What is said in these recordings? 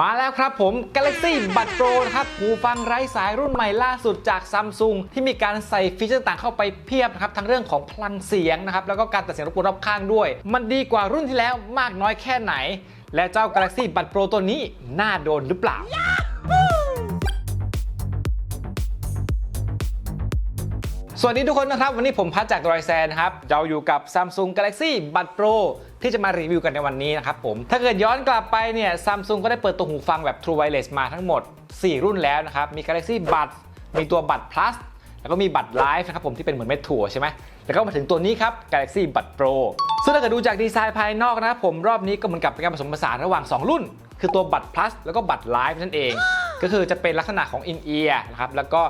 มาแล้วครับผม Galaxy Buds Pro นะครับหูฟังไร้สายรุ่นใหม่ล่าสุดจากซัมซุงที่มีการใส่ฟีเจอร์ต่างเข้าไปเพียบนะครับทั้งเรื่องของพลังเสียงนะครับแล้วก็การตัดเสียงรบกวนรอบข้างด้วย มันดีกว่ารุ่นที่แล้วมากน้อยแค่ไหน และเจ้า Galaxy Buds Pro ตัวนี้น่าโดนหรือเปล่า สวัสดีทุกคนนะครับ วันนี้ผมพัดจากดอยแซนนะครับ เราอยู่กับ Samsung Galaxy Buds Pro ที่จะมารีวิวกันในวันนี้นะครับผม ถ้าเกิดย้อนกลับไปเนี่ยซัมซุงก็ได้เปิดตัวหูฟังแบบ True Wireless มาทั้งหมด 4 รุ่นแล้วนะครับ มี Galaxy Buds มีตัว Buds Plus แล้วก็มี Buds Live นะครับผมที่เป็นเหมือนเม็ดถั่วใช่ไหม แล้วก็มาถึงตัวนี้ครับ Galaxy Buds Pro ซึ่งถ้าเกิดดูจากดีไซน์ภายนอกนะครับผมรอบนี้ก็เหมือนกับเป็นการผสมผสานระหว่าง 2 รุ่น คือตัว Buds Plus แล้วก็ Buds Live นั่นเอง ก็คือจะเป็นลักษณะของ in ear นะครับแล้วก็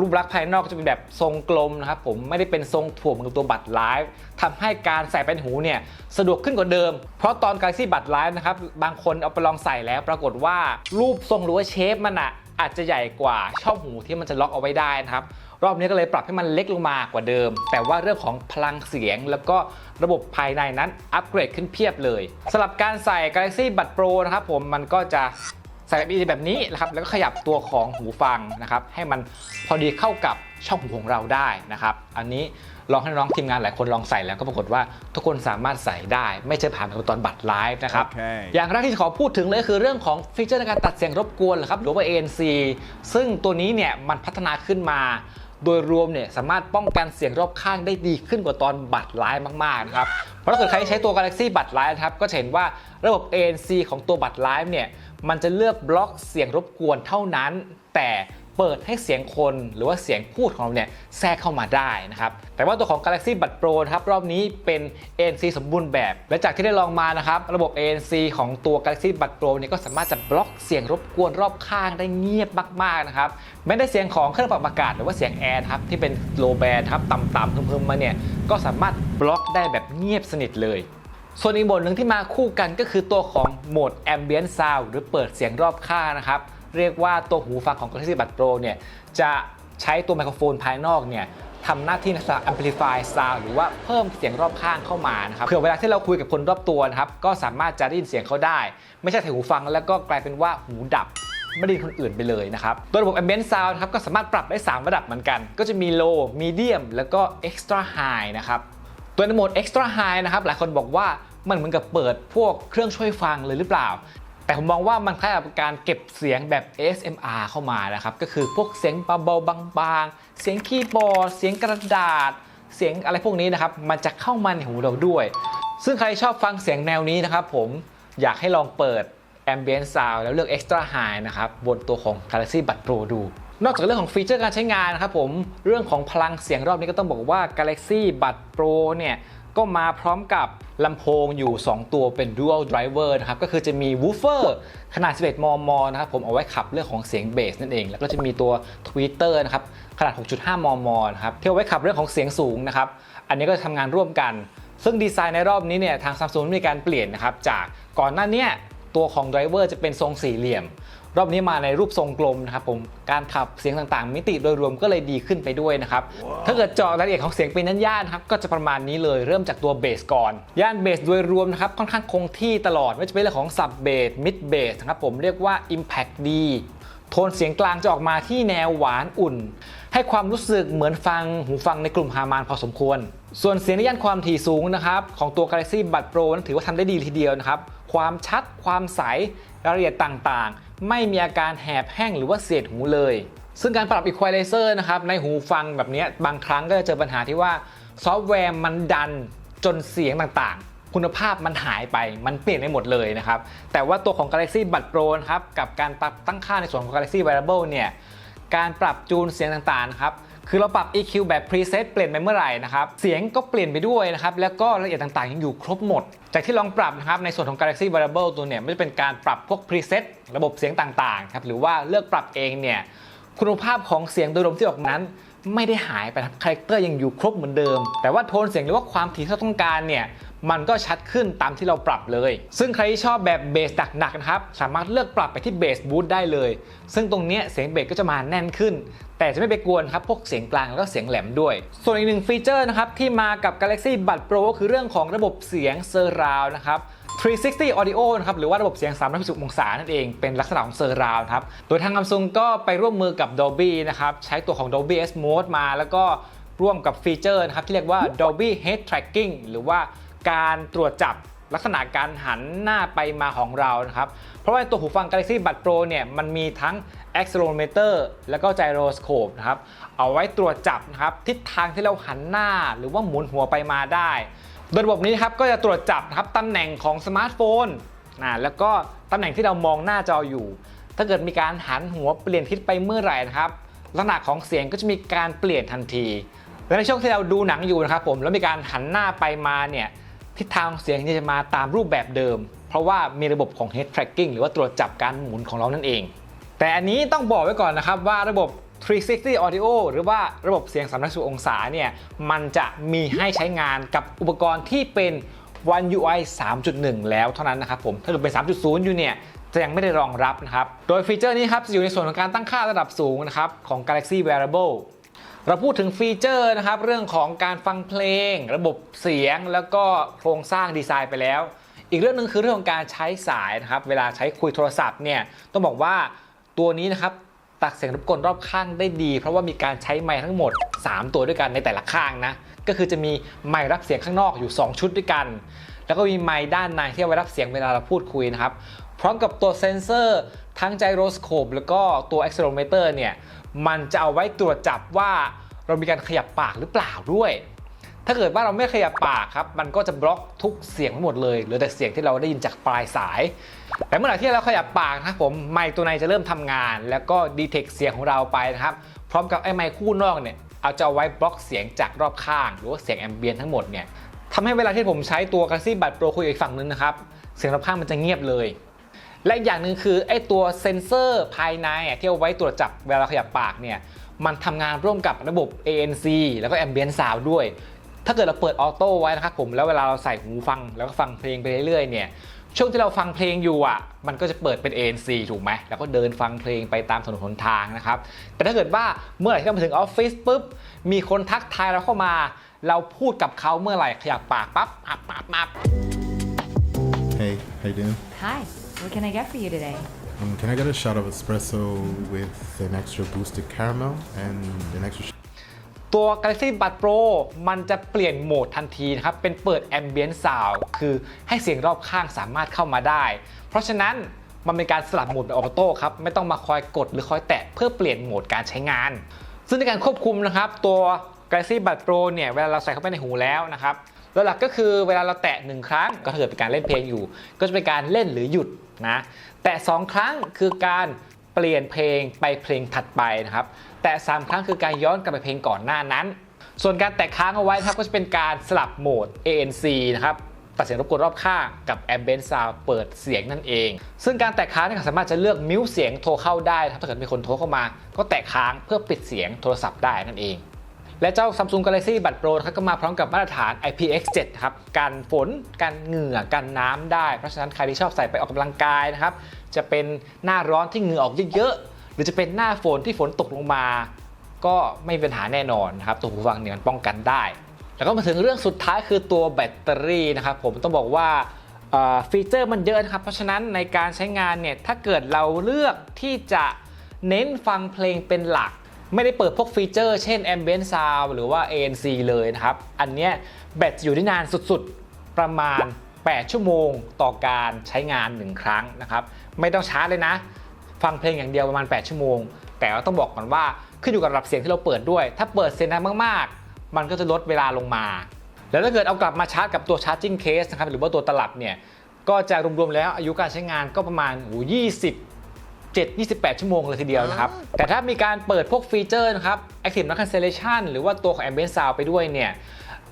รูปลักษณ์ภายนอกก็จะเป็นแบบทรงกลมนะครับผมไม่ได้เป็นทรงถ่วงเหมือนกับตัวบัตรไลฟ์ทำให้การใส่เป็นหูเนี่ยสะดวกขึ้นกว่าเดิม เพราะตอน Galaxy บัตรไลฟ์นะครับบางคนเอาไปลองใส่แล้ว ปรากฏว่ารูปทรงหรือว่าเชฟมันอะอาจจะใหญ่กว่าช่องหูที่มันจะล็อกเอาไว้ได้นะครับรอบนี้ก็เลยปรับให้มันเล็กลงมากว่าเดิม แต่ว่าเรื่องของพลังเสียงแล้วก็ระบบภายในนั้นอัปเกรดขึ้นเพียบเลยสำหรับการใส่ Galaxy Buds Pro นะครับผมมันก็จะ ใส่แบบนี้แบบนี้นะครับแล้วก็ขยับตัวของหูฟังนะครับให้มันพอดีเข้ากับช่องหูของเราได้นะครับ อันนี้ลองให้น้องทีมงานหลายคนลองใส่แล้วก็ปรากฏว่าทุกคนสามารถใส่ได้ ไม่ใช่ผ่านตอนบัตรไลฟ์นะครับโอเคอย่างแรกที่จะขอพูดถึงเลยคือเรื่องของฟีเจอร์ในการตัดเสียงรบกวนหรือครับหรือว่า ANC ซึ่งตัวนี้เนี่ยมันพัฒนาขึ้นมา โดยรวมเนี่ยสามารถป้องกันเสียงรอบข้างได้ดีขึ้นกว่าตอนบัตรไลฟ์มากๆนะครับ เพราะถ้าเกิดใครใช้ตัว Galaxy บัตรไลฟ์นะครับก็จะเห็นว่าระบบ ANC ของตัวบัตรไลฟ์เนี่ยมันจะเลือกบล็อกเสียงรบกวนเท่านั้น แต่ เปิดให้เสียงคนหรือว่าเสียงพูดของเราเนี่ยแทรกเข้ามาได้นะครับ แต่ว่าตัวของ Galaxy Buds Pro ครับรอบนี้เป็น ANC สมบูรณ์แบบ และจากที่ได้ลองมานะครับ ระบบ ANC ของตัว Galaxy Buds Pro เนี่ยก็สามารถจะบล็อกเสียงรบกวนรอบข้างได้เงียบมากๆนะครับไม่ได้เสียงของเครื่องปรับอากาศหรือว่าเสียงแอร์ครับที่เป็น low band ครับต่ำๆเพิ่มๆมาเนี่ยก็สามารถบล็อกได้แบบเงียบสนิทเลยส่วนอีกโหมดหนึ่งที่มาคู่กันก็คือตัวของโหมด Ambient Sound หรือเปิดเสียงรอบข้างนะครับ เรียกว่าตัวหูฟังของ Galaxy Buds Pro เนี่ยจะใช้ตัวไมโครโฟนภายนอกเนี่ยทำหน้าที่ในกษณะ amplify sound หรือว่าเพิ่มเสียงรอบข้างเข้ามานะครับเผื่อเวลาที่เราคุยกับคนรอบตัวนะครับก็สามารถจะได้ยินเสียงเขาได้ ไม่ใช่ใส่หูฟังแล้วก็กลายเป็นว่าหูดับไม่ได้ยินคนอื่นไปเลยนะครับตัวระบบ ambient sound นะครับก็สามารถปรับได้ 3 ระดับเหมือนกัน ก็จะมี low medium แล้วก็ extra high นะครับตัวในโหมด extra high นะครับหลายคนบอกว่ามันเหมือนกับเปิดพวกเครื่องช่วยฟังเลยหรือเปล่า แต่ผมมองว่ามันคล้ายกับการเก็บเสียงแบบ ASMR เข้ามานะครับ ก็คือพวกเสียงเบาๆบางๆ เสียงคีย์บอร์ด เสียงกระดาษ เสียงอะไรพวกนี้นะครับ มันจะเข้ามาในหูเราด้วย ซึ่งใครชอบฟังเสียงแนวนี้นะครับผมอยากให้ลองเปิด Ambient Sound แล้วเลือก Extra High นะครับบนตัวของ Galaxy Buds Pro ดู นอกจากเรื่องของฟีเจอร์การใช้งานนะครับผมเรื่องของพลังเสียงรอบนี้ก็ต้องบอกว่า Galaxy Buds Pro เนี่ยก็มาพร้อมกับลำโพงอยู่ 2 ตัวเป็น Dual Driver นะครับ ก็คือจะมี Woofer ขนาด 11 มม นะครับผมเอาไว้ขับเรื่องของเสียงเบสนั่นเอง แล้วก็จะมีตัว Tweeter นะครับ ขนาด 6.5 มม นะครับที่เอาไว้ขับเรื่องของเสียงสูงนะครับ อันนี้ก็จะทำงานร่วมกัน ซึ่งดีไซน์ในรอบนี้เนี่ยทาง Samsung มีการเปลี่ยนนะครับ จากก่อนหน้านี้ตัวของไดรเวอร์จะเป็นทรงสี่เหลี่ยมรอบนี้มาในรูปทรงกลมนะครับผมการขับเสียงต่างๆ มิติโดยรวมก็เลยดีขึ้นไปด้วยนะครับ ถ้าเกิดเจาะรายละเอียดของเสียงเป็นย่านๆนะครับก็จะประมาณนี้เลยเริ่มจากตัวเบสก่อน ย่านเบสโดยรวมนะครับค่อนข้างคงที่ตลอดไม่ว่าจะเป็นเรื่องของซับเบสมิดเบสนะครับผมเรียกว่า Impact ดีโทนเสียงกลางจะออกมาที่แนวหวานอุ่น ให้ความรู้สึกเหมือนฟังหูฟังในกลุ่มฮามานพอสมควร ส่วนเสียงในย่านความถี่สูงนะครับของตัว Galaxy Buds Pro นั้นถือว่าทำได้ดีทีเดียวนะครับความชัดความใสรายละเอียดต่างๆ ไม่มีอาการแหบแห้งหรือว่าเสียดหูเลย ซึ่งการปรับ Equalizer นะครับในหูฟังแบบนี้บางครั้งก็จะเจอปัญหาที่ว่าซอฟต์แวร์มันดันจนเสียงต่างๆ คุณภาพมันหายไปมันเปลี่ยนไปหมดเลยนะครับ แต่ว่าตัวของ Galaxy b u d Pro นะครับกับการปรับตั้งค่าในส่วนของ Galaxy Wearable เนี่ยการปรับจูนเสียงต่างๆนะครับคือเราปรับ EQ แบบ preset เปลี่ยนไปเมื่อไหร่นะครับ เสียงก็เปลี่ยนไปด้วยนะครับ แล้วก็รายละเอียดต่างๆ ยังอยู่ครบหมด จากที่ลองปรับนะครับ ในส่วนของ Galaxy Wearable ตัวเนี่ยไม่ว่าจะเป็นการปรับพวก preset ระบบเสียงต่างๆครับหรือว่าเลือกปรับเองเนี่ยคุณภาพของเสียงโดยรวมที่ออกนั้น ไม่ได้หายไปคาแรคเตอร์ยังอยู่ครบเหมือนเดิม แต่ว่าโทนเสียงหรือว่าความถี่ที่เราต้องการเนี่ยมันก็ชัดขึ้นตามที่เราปรับเลย ซึ่งใครที่ชอบแบบเบสหนักๆนะครับ สามารถเลือกปรับไปที่เบสบูทได้เลย ซึ่งตรงนี้เสียงเบสก็จะมาแน่นขึ้น แต่จะไม่ไปกวนครับ พวกเสียงกลางแล้วก็เสียงแหลมด้วย ส่วนอีกหนึ่งฟีเจอร์นะครับที่มากับ Galaxy Buds Pro ก็คือเรื่องของระบบเสียงเซอร์ราวนะครับ 360 Audio นะครับหรือว่าระบบเสียง 360 องศานั่นเองเป็นลักษณะของเซอร์ราวครับโดยทาง Samsung ก็ไปร่วมมือกับ Dolby นะครับใช้ตัวของ Dolby S Mode มา แล้วก็ร่วมกับฟีเจอร์นะครับที่เรียกว่า Dolby Head Tracking หรือว่าการตรวจจับลักษณะการหันหน้าไปมาของเรานะครับ เพราะว่าตัวหูฟัง Galaxy Buds Pro เนี่ยมันมีทั้ง accelerometer แล้วก็ gyroscope นะครับ เอาไว้ตรวจจับนะครับทิศทางที่เราหันหน้าหรือว่าหมุนหัวไปมาได้ โดยระบบนี้ครับก็จะตรวจจับครับตำแหน่งของสมาร์ทโฟนนะแล้วก็ตำแหน่งที่เรามองหน้าจออยู่ ถ้าเกิดมีการหันหัวเปลี่ยนทิศไปเมื่อไหร่นะครับลักษณะของเสียงก็จะมีการเปลี่ยนทันที และในช่วงที่เราดูหนังอยู่นะครับผมแล้วมีการหันหน้าไปมาเนี่ยทิศทางเสียงจะมาตามรูปแบบเดิม เพราะว่ามีระบบของ head tracking หรือว่าตรวจจับการหมุนของเรานั่นเอง แต่อันนี้ต้องบอกไว้ก่อนนะครับว่าระบบ 360 Audio หรือว่าระบบเสียง360องศาเนี่ยมันจะมีให้ใช้งานกับอุปกรณ์ที่เป็น One UI 3.1 แล้วเท่านั้นนะครับผม ถ้าเกิดเป็น 3.0 อยู่เนี่ยจะยังไม่ได้รองรับนะครับ โดยฟีเจอร์นี้ครับจะอยู่ในส่วนของการตั้งค่าระดับสูงนะครับของ Galaxy Wearable เราพูดถึงฟีเจอร์นะครับเรื่องของการฟังเพลง ระบบเสียง แล้วก็โครงสร้างดีไซน์ไปแล้ว อีกเรื่องหนึงคือเรื่องของการใช้สายนะครับเวลาใช้คุยโทรศัพท์เนี่ยต้องบอกว่าตัวนี้นะครับ ตัดเสียงรบกวนรอบข้างได้ดี เพราะว่ามีการใช้ไมค์ทั้งหมด 3 ตัวด้วยกันในแต่ละข้างนะ ก็คือจะมีไมค์รับเสียงข้างนอกอยู่ 2 ชุดด้วยกัน แล้วก็มีไมค์ด้านในที่เอาไว้รับเสียงเวลาเราพูดคุยนะครับ พร้อมกับตัวเซนเซอร์ ทั้งไจโรสโคปแล้วก็ตัว accelerometer เนี่ย มันจะเอาไว้ตรวจจับว่าเรามีการขยับปากหรือเปล่าด้วย ถ้าเกิดว่าเราไม่ขยับปากครับ มันก็จะบล็อกทุกเสียงทั้งหมดเลยเหลือแต่เสียงที่เราได้ยินจากปลายสาย แต่เมื่อไหร่ที่เราขยับปากนะครับผมไมค์ตัวในจะเริ่มทำงาน แล้วก็ดีเทคเสียงของเราไปนะครับ พร้อมกับไอ้ไมค์คู่นอกเนี่ยเอาจะเอาไว้บล็อกเสียงจากรอบข้าง หรือว่าเสียงแอมเบียนทั้งหมดเนี่ยทำให้เวลาที่ผมใช้ตัว Galaxy Buds Pro คุยอีกฝั่งนึงนะครับเสียงรอบข้างมันจะเงียบเลย และอีกอย่างหนึ่งคือไอ้ตัวเซ็นเซอร์ภายในที่เอาไว้ตรวจจับเวลาเราขยับปากเนี่ยมันทำงานร่วมกับระบบ ANC แล้วก็ Ambient Sound ด้วย ถ้าเกิดเราเปิดออโต้ไว้นะครับผมแล้วเวลาเราใส่หูฟังแล้วก็ฟังเพลงไปเรื่อยๆเนี่ยช่วงที่เราฟังเพลงอยู่อะ มันก็จะเปิดเป็น ANC ถูกไหม แล้วก็เดินฟังเพลงไปตามถนนหนทางนะครับ แต่ถ้าเกิดว่าเมื่อไหร่ที่เรามาถึงออฟฟิศปุ๊บ มีคนทักทายเราเข้ามา เราพูดกับเขาเมื่อไหร่ขยับปากปั๊บอับอับอับ Hey, how you doing? Hi, what can I get for you today? Um, can I get a shot of espresso with an extra boosted caramel and an extra? ตัว Galaxy Buds Pro มันจะเปลี่ยนโหมดทันทีนะครับ เป็นเปิด Ambient Sound คือให้เสียงรอบข้างสามารถเข้ามาได้ เพราะฉะนั้นมันเป็นการสลับโหมดแบบออโต้ครับ ไม่ต้องมาคอยกดหรือคอยแตะเพื่อเปลี่ยนโหมดการใช้งาน ซึ่งในการควบคุมนะครับ ตัว Galaxy Buds Pro เนี่ยเวลาเราใส่เข้าไปในหูแล้วนะครับแล้วหลักก็คือเวลาเราแตะหนึ่งครั้งก็ถ้าเกิดเป็นการเล่นเพลงอยู่ ก็จะเป็นการเล่นหรือหยุดนะแตะสองครั้งคือการ ปลี่ยนเพลงไปเพลงถัดไปนะครับ แต่สามครั้งคือการย้อนกลับไปเพลงก่อนหน้านั้น ส่วนการแตะค้างเอาไว้นะครับก็จะเป็นการสลับโหมด ANC นะครับตัดเสียงรบกวนรอบข้างกับ Ambient Sound เปิดเสียงนั่นเอง ซึ่งการแตะค้างเนี่ยสามารถจะเลือกมิวเสียงโทรเข้าได้ครับถ้าเกิดมีคนโทรเข้ามา ก็แตะค้างเพื่อปิดเสียงโทรศัพท์ได้นั่นเอง และเจ้า Samsung Galaxy Buds Pro นะครับก็มาพร้อมกับมาตรฐาน IPX7 ครับกันฝนกันเหงื่อกันน้ำได้ เพราะฉะนั้นใครที่ชอบใส่ไปออกกำลังกายนะครับจะเป็นหน้าร้อนที่เหงื่อออกเยอะๆหรือจะเป็นหน้าฝนที่ฝนตกลงมา ก็ไม่มีปัญหาแน่นอนนะครับตัวหูฟังเนี่ยมันป้องกันได้ แล้วก็มาถึงเรื่องสุดท้ายคือตัวแบตเตอรี่นะครับผมต้องบอกว่าฟีเจอร์มันเยอะนะครับ เพราะฉะนั้นในการใช้งานเนี่ยถ้าเกิดเราเลือกที่จะเน้นฟังเพลงเป็นหลัก ไม่ได้เปิดพวกฟีเจอร์ เช่น Ambient Sound หรือว่า ANC เลยนะครับ อันเนี้ยแบตอยู่ได้นานสุดๆ ประมาณ 8 ชั่วโมงต่อการใช้งาน 1 ครั้งนะครับ ไม่ต้องชาร์จเลยนะ ฟังเพลงอย่างเดียวประมาณ 8 ชั่วโมง แต่ว่าต้องบอกก่อนว่าขึ้นอยู่กับระดับเสียงที่เราเปิดด้วย ถ้าเปิดเสียงดังมากๆ มันก็จะลดเวลาลงมา แล้วถ้าเกิดเอากลับมาชาร์จกับตัว charging case นะครับหรือว่าตัวตลับเนี่ยก็จะรวมๆแล้วอายุการใช้งานก็ประมาณโอ้โห20 7 28 ชั่วโมงเลยทีเดียวนะครับ แต่ถ้ามีการเปิดพวกฟีเจอร์นะครับ Active Noise Cancellation หรือว่าตัวของ Ambient Sound ไปด้วยเนี่ย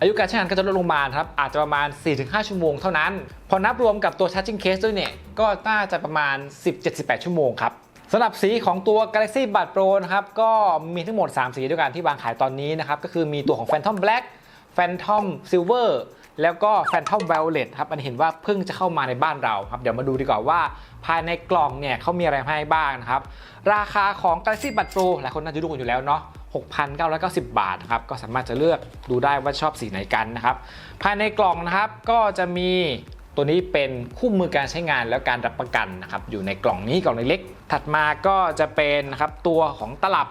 อายุการใช้งานก็จะลดลงมาครับ อาจจะประมาณ 4-5 ชั่วโมงเท่านั้น พอนับรวมกับตัว Charging Case ด้วยเนี่ย ก็น่าจะประมาณ10-18 ชั่วโมงครับสำหรับสีของตัว Galaxy Buds Pro นะครับ ก็มีทั้งหมด 3 สีด้วยกันที่วางขายตอนนี้นะครับ ก็คือมีตัวของ Phantom Black Phantom Silver แล้วก็ Phantom Violet ครับอันเห็นว่าเพิ่งจะเข้ามาในบ้านเราครับเดี๋ยวมาดูดีกว่าว่า ภายในกล่องเนี่ยเขามีอะไรให้บ้างนะครับ ราคาของ Galaxy Buds Pro หลายคนน่าจะรู้กันอยู่แล้วเนาะ6,990 บาทนะครับก็สามารถจะเลือกดูได้ว่าชอบสีไหนกันนะครับภายในกล่องนะครับก็จะมีตัวนี้เป็นคู่มือการใช้งานแล้วการรับประกันนะครับอยู่ในกล่องนี้กล่องเล็กถัดมาก็จะเป็นนะครับตัวของตลับ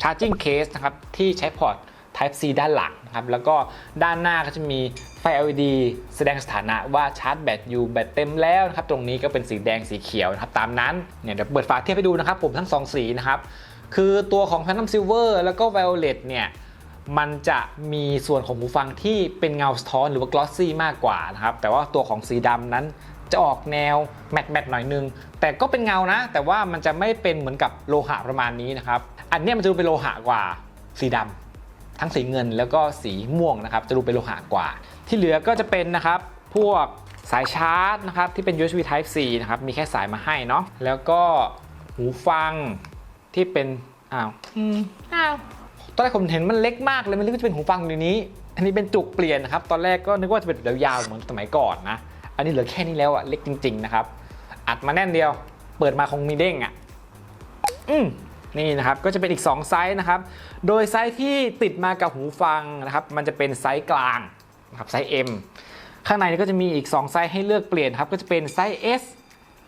charging case นะครับที่ใช้พอร์ต Type C ด้านหลังนะครับแล้วก็ด้านหน้าก็จะมีไฟ LED แสดงสถานะว่าชาร์จแบตอยู่แบตเต็มแล้วนะครับตรงนี้ก็เป็นสีแดงสีเขียวนะครับตามนั้นเนี่ยเดี๋ยวเปิดฝาเทียบให้ดูนะครับผมทั้งสองสีนะครับคือตัวของ Phantom Silver แล้วก็ Violet เนี่ยมันจะมีส่วนของหูฟังที่เป็นเงาสะท้อนหรือว่า glossy มากกว่านะครับแต่ว่าตัวของสีดำนั้นจะออกแนวแมตต์แมตต์หน่อยนึง แต่ก็เป็นเงานะ แต่ว่ามันจะไม่เป็นเหมือนกับโลหะประมาณนี้นะครับ อันนี้มันจะดูเป็นโลหะกว่าสีดำ ทั้งสีเงินแล้วก็สีม่วงนะครับจะดูเป็นโลหะกว่า ที่เหลือก็จะเป็นนะครับพวกสายชาร์จนะครับที่เป็น USB Type C นะครับมีแค่สายมาให้เนาะแล้วก็หูฟังที่เป็นอ้าวอืมอ้าวตอนแรกผมเห็นมันเล็กมากเลยมันนึกว่าจะเป็นหูฟังอยู่นี้ อันนี้เป็นจุกเปลี่ยนนะครับตอนแรกก็นึกว่าจะเป็นแบบยาวๆเหมือนสมัยก่อนนะอันนี้เหลือแค่นี้แล้วอะเล็กจริง ๆ นะครับ อัดมาแน่นเดียว เปิดมาคงมีเด้งอะอืม นี่นะครับก็จะเป็นอีก 2 ไซส์นะครับ โดยไซส์ที่ติดมากับหูฟังนะครับ มันจะเป็นไซส์กลางนะครับไซส์ M ข้างในก็จะมีอีก 2 ไซส์ให้เลือกเปลี่ยนครับ ก็จะเป็นไซส์ S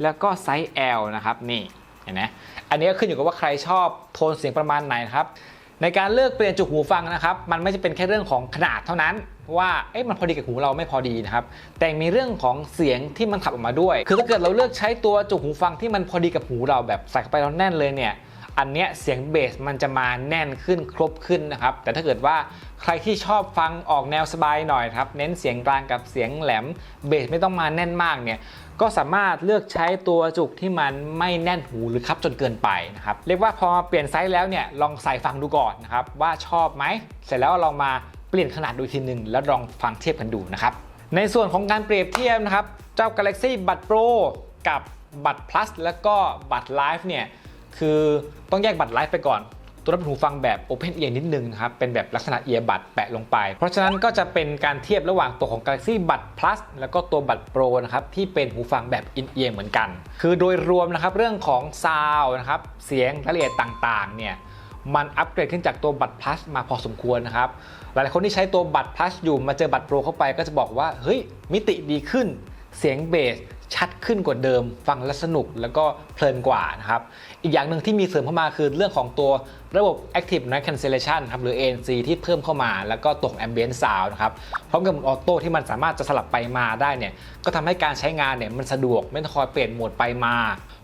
แล้วก็ไซส์ L นะครับนี่เห็นไหมอันนี้ก็ขึ้นอยู่กับว่าใครชอบโทนเสียงประมาณไหนนะครับ ในการเลือกเปลี่ยนจุกหูฟังนะครับ มันไม่ใช่เป็นแค่เรื่องของขนาดเท่านั้นว่าเอ๊ะมันพอดีกับหูเราไม่พอดีนะครับ แต่มีเรื่องของเสียงที่มันขับออกมาด้วย คือถ้าเกิดเราเลือกใช้ตัวจุกหูฟังที่มันพอดีกับหูเราแบบใส่เข้าไปแล้วแน่นเลยเนี่ย อันเนี้ยเสียงเบสมันจะมาแน่นขึ้นครบขึ้นนะครับ แต่ถ้าเกิดว่าใครที่ชอบฟังออกแนวสบายหน่อยครับ เน้นเสียงกลางกับเสียงแหลมเบสไม่ต้องมาแน่นมากเนี่ยก็สามารถเลือกใช้ตัวจุกที่มันไม่แน่นหูหรือคับจนเกินไปนะครับเรียกว่าพอเปลี่ยนไซส์แล้วเนี่ยลองใส่ฟังดูก่อนนะครับว่าชอบไหมเสร็จแล้วลองมาเปลี่ยนขนาดดูทีหนึ่งแล้วลองฟังเทียบกันดูนะครับในส่วนของการเปรียบเทียบนะครับเจ้า Galaxy Buds Pro กับบัตร Plus แล้วก็บัตร Live เนี่ย คือต้องแยกบัตรไลฟ์ไปก่อน ตัวนั้นเป็นหูฟังแบบ Open Ear นิดนึงนะครับ เป็นแบบลักษณะเอียบัตแปะลงไป เพราะฉะนั้นก็จะเป็นการเทียบระหว่างตัวของ Galaxy Buds Plus แล้วก็ตัวบัตร Pro นะครับที่เป็นหูฟังแบบ In Ear เหมือนกัน คือโดยรวมนะครับเรื่องของซาวนะครับเสียงรายละเอียดต่างๆเนี่ยมันอัปเกรดขึ้นจากตัวบัตร plus มาพอสมควรนะครับ หลายคนที่ใช้ตัวบัตร plus อยู่มาเจอบัตร pro เข้าไปก็จะบอกว่า เฮ้ย มิติดีขึ้น เสียงเบส ชัดขึ้นกว่าเดิม ฟังแล้วสนุกแล้วก็เพลินกว่านะครับ อีกอย่างหนึ่งที่มีเสริมเข้ามาคือเรื่องของตัวระบบ active noise cancellation ครับหรือ ANC ที่เพิ่มเข้ามา แล้วก็ตัวของ ambient sound นะครับพร้อมกับออโต้ที่มันสามารถจะสลับไปมาได้เนี่ยก็ทำให้การใช้งานเนี่ยมันสะดวกไม่ต้องคอยเปลี่ยนโหมดไปมา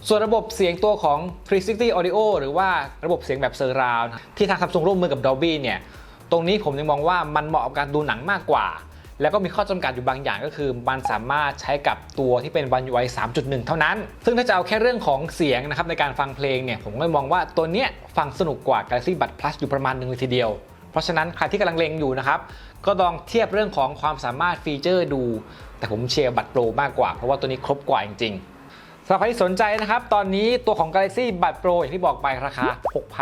ส่วนระบบเสียงตัวของ 360 audio หรือว่าระบบเสียงแบบเซอร์ราวที่ทาง Samsung ร่วมมือกับ Dolby เนี่ยตรงนี้ผมยังมองว่ามันเหมาะกับการดูหนังมากกว่า แล้วก็มีข้อจำกัดอยู่บางอย่างก็คือ มันสามารถใช้กับตัวที่เป็น One UI 3.1 เท่านั้น ซึ่งถ้าจะเอาแค่เรื่องของเสียงนะครับในการฟังเพลงเนี่ยผมก็มองว่าตัวเนี้ยฟังสนุกกว่า Galaxy Buds Plus อยู่ประมาณหนึ่งเลยทีเดียว เพราะฉะนั้นใครที่กำลังเลงอยู่นะครับก็ลองเทียบเรื่องของความสามารถฟีเจอร์ดู แต่ผมเชียร์บัตรโปรมากกว่าเพราะว่าตัวนี้ครบกว่าจริงๆำหรับใครที่สนใจนะครับ ตอนนี้ตัวของ Galaxy Buds Pro อย่างที่บอกไปราคา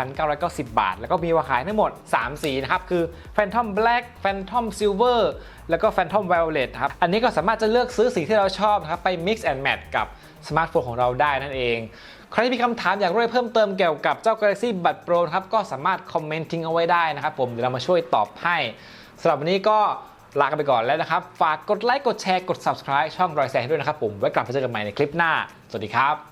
6,990 บาท แล้วก็มีวางขายทั้งหมด 3 สีนะครับ คือ Phantom Black Phantom Silver แล้วก็ Phantom Violet ครับ อันนี้ก็สามารถจะเลือกซื้อสีที่เราชอบนะครับ ไป mix and match กับสมาร์ทโฟนของเราได้นั่นเอง ใครที่มีคำถามอยากรู้เพิ่มเติมเกี่ยวกับเจ้า Galaxy Buds Pro ครับ ก็สามารถคอมเมนต์ทิ้งเอาไว้ได้นะครับผม เดี๋ยวเรามาช่วยตอบให้สำหรับวันนี้ก็ลากันไปก่อนแล้วนะครับ ฝากกดไลค์ กดแชร์ กด subscribe ช่องรอยแสงด้วยนะครับผม ไว้กลับมาเจอกันใหม่ในคลิปหน้า สวัสดีครับ